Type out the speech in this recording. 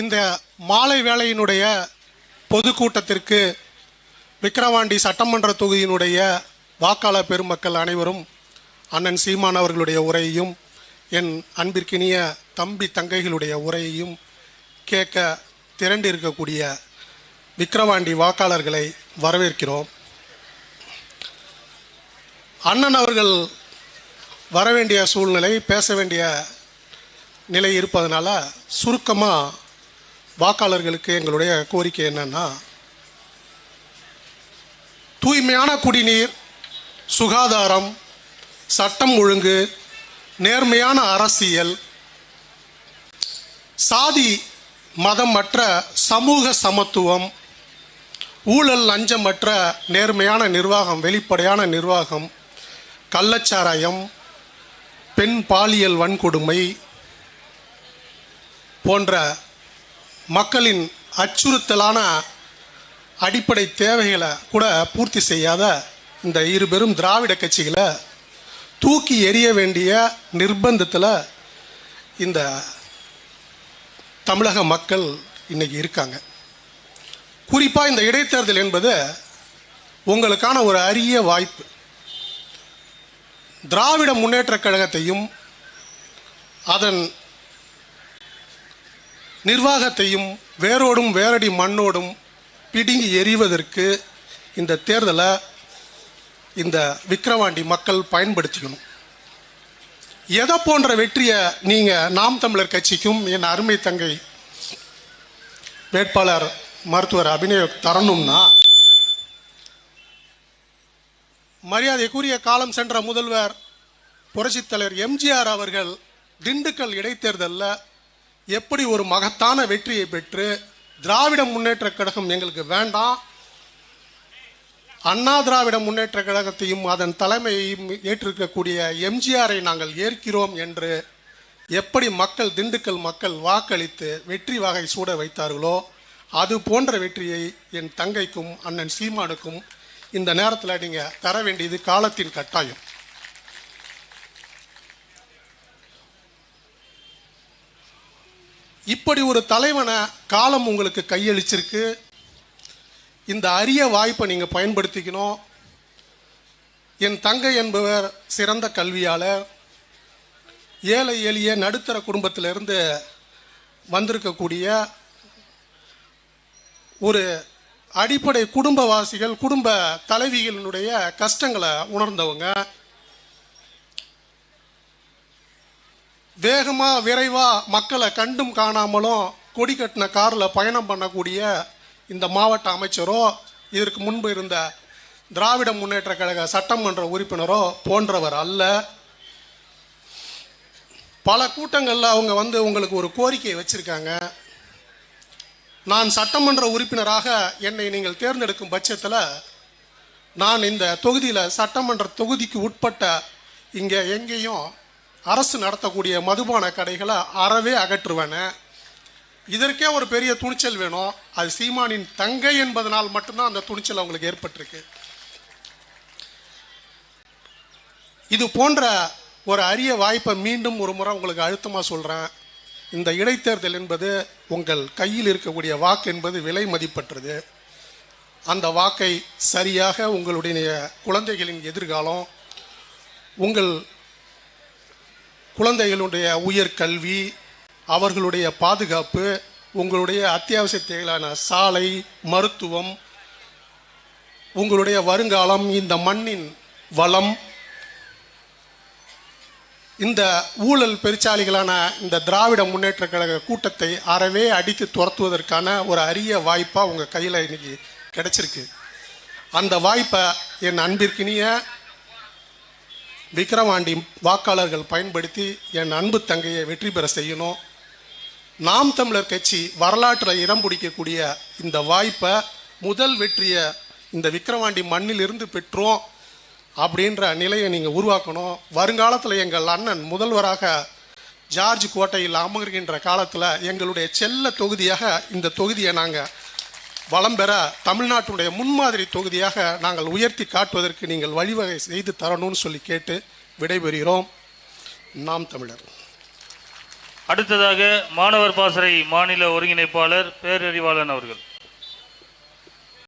இந்த மாலை வேளையினுடைய பொதுக்கூட்டத்திற்கு விக்கிரவாண்டி சட்டமன்ற தொகுதியினுடைய வாக்காளர் பெருமக்கள் அனைவரும் அண்ணன் சீமான் அவர்களுடைய உரையையும் என் அன்பிற்கினிய தம்பி தங்கைகளுடைய உரையையும் கேட்க திரண்டு இருக்கக்கூடிய விக்கிரவாண்டி வாக்காளர்களை வரவேற்கிறோம். அண்ணன் அவர்கள் வர வேண்டிய சூழ்நிலை பேச வேண்டிய நிலை இருப்பதனால சுருக்கமாக வாக்காளர்களுக்கு எங்களுடைய கோரிக்கை என்னன்னா தூய்மையான குடிநீர் சுகாதாரம் சட்டம் ஒழுங்கு நேர்மையான அரசியல் சாதி மதமற்ற சமூக சமத்துவம் ஊழல் லஞ்சமற்ற நேர்மையான நிர்வாகம் வெளிப்படையான நிர்வாகம் கள்ளச்சாராயம் பெண் பாலியல் வன்கொடுமை போன்ற மக்களின் அச்சுறுத்தலான அடிப்படை தேவைகளை கூட பூர்த்தி செய்யாத இந்த இரு பெரும் திராவிட கட்சிகளை தூக்கி எறிய வேண்டிய நிர்பந்தத்தில் இந்த தமிழக மக்கள் இன்றைக்கி இருக்காங்க. குறிப்பாக இந்த இடைத்தேர்தல் என்பது உங்களுக்கான ஒரு அரிய வாய்ப்பு. திராவிட முன்னேற்றக் கழகத்தையும் அதன் நிர்வாகத்தையும் வேரோடும் வேரடி மண்ணோடும் பிடுங்கி எறிவதற்கு இந்த தேர்தலை இந்த விக்கிரவாண்டி மக்கள் பயன்படுத்திக்கணும். எதை போன்ற வெற்றியை நீங்கள் நாம் தமிழர் கட்சிக்கும் என் அருமை தங்கை வேட்பாளர் மருத்துவர் அபிநய தரணும்னா மரியாதைக்குரிய காலம் சென்ற முதல்வர் புரட்சித்தலைவர் எம்ஜிஆர் அவர்கள் திண்டுக்கல் இடைத்தேர்தலில் எப்படி ஒரு மகத்தான வெற்றியை பெற்று திராவிட முன்னேற்ற கழகம் எங்களுக்கு வேண்டாம் அண்ணா திராவிட முன்னேற்ற கழகத்தையும் அதன் தலைமையையும் ஏற்றிருக்கக்கூடிய எம்ஜிஆரை நாங்கள் ஏற்கிறோம் என்று எப்படி மக்கள் திண்டுக்கல் மக்கள் வாக்களித்து வெற்றி வகை சூட வைத்தார்களோ அது போன்ற வெற்றியை என் தங்கைக்கும் அண்ணன் சீமானுக்கும் இந்த நேரத்தில் நீங்கள் தர வேண்டியது காலத்தின் கட்டாயம். இப்படி ஒரு தலைவனை காலம் உங்களுக்கு கையளிச்சிருக்கு. இந்த அரிய வாய்ப்பை நீங்கள் பயன்படுத்திக்கணும். என் தங்கை என்பவர் சிறந்த கல்வியாளர். ஏழை எளிய நடுத்தர குடும்பத்திலிருந்து வந்திருக்கக்கூடிய ஒரு அடிப்படை குடும்பவாசிகள் குடும்ப தலைவிகளினுடைய கஷ்டங்களை உணர்ந்தவங்க. வேகமா விரைவா மக்களை கண்டும் காணாமலும் கொடி கட்டின காரில் பயணம் பண்ணக்கூடிய இந்த மாவட்ட அமைச்சரோ இதற்கு முன்பு இருந்த திராவிட முன்னேற்ற கழக சட்டமன்ற உறுப்பினரோ போன்றவர் அல்ல. பல கூட்டங்களில் அவங்க வந்து உங்களுக்கு ஒரு கோரிக்கையை வச்சுருக்காங்க. நான் சட்டமன்ற உறுப்பினராக என்னை நீங்கள் தேர்ந்தெடுக்கும் பட்சத்தில் நான் இந்த தொகுதியில் சட்டமன்ற தொகுதிக்கு உட்பட்ட இங்கே எங்கேயும் அரசு நடத்தக்கூடிய மதுபான கடைகளை அறவே அகற்றுவேன். இதற்கே ஒரு பெரிய துணிச்சல் வேணும். அது சீமானின் தங்கை என்பதனால் மட்டும்தான் அந்த துணிச்சல் அவங்களுக்கு ஏற்பட்டிருக்கு. இது போன்ற ஒரு அரிய வாய்ப்பை மீண்டும் ஒரு முறை உங்களுக்கு அழுத்தமாக சொல்கிறேன் இந்த இடைத்தேர்தல் என்பது உங்கள் கையில் இருக்கக்கூடிய வாக்கு என்பது விலை மதிப்பற்றது. அந்த வாக்கை சரியாக உங்களுடைய குழந்தைகளின் எதிர்காலம் உங்கள் குழந்தைகளுடைய உயர்கல்வி அவர்களுடைய பாதுகாப்பு உங்களுடைய அத்தியாவசிய தேவையான சாலை மருத்துவம் உங்களுடைய வருங்காலம் இந்த மண்ணின் வளம் இந்த ஊழல் பெருச்சாளிகளான இந்த திராவிட முன்னேற்ற கழக கூட்டத்தை அறவே அடித்து துரத்துவதற்கான ஒரு அரிய வாய்ப்பாக உங்கள் கையில் இன்னைக்கு கிடைச்சிருக்கு. அந்த வாய்ப்பை என் அன்பிற்கினிய விக்கிரவாண்டி வாக்காளர்கள் பயன்படுத்தி என் அன்பு தங்கையை வெற்றி பெற செய்யணும். நாம் தமிழர் கட்சி வரலாற்றில் இடம் பிடிக்கக்கூடிய இந்த வாய்ப்பை முதல் வெற்றியை இந்த விக்கிரவாண்டி மண்ணிலிருந்து பெற்றோம் அப்படின்ற நிலையை நீங்கள் உருவாக்கணும். வருங்காலத்தில் எங்கள் அண்ணன் முதல்வராக ஜார்ஜ் கோட்டையில் அமர்கின்ற காலத்தில் எங்களுடைய செல்ல தொகுதியாக இந்த தொகுதியை நாங்கள் வளம் பெற தமிழ்நாட்டுடைய முன்மாதிரி தொகுதியாக நாங்கள் உயர்த்தி காட்டுவதற்கு நீங்கள் வழிவகை செய்து தரணும்னு சொல்லி கேட்டு விடைபெறுகிறோம். நாம் தமிழர். அடுத்ததாக மாணவர் பாசறை மாநில ஒருங்கிணைப்பாளர் பேரறிவாளன் அவர்கள்.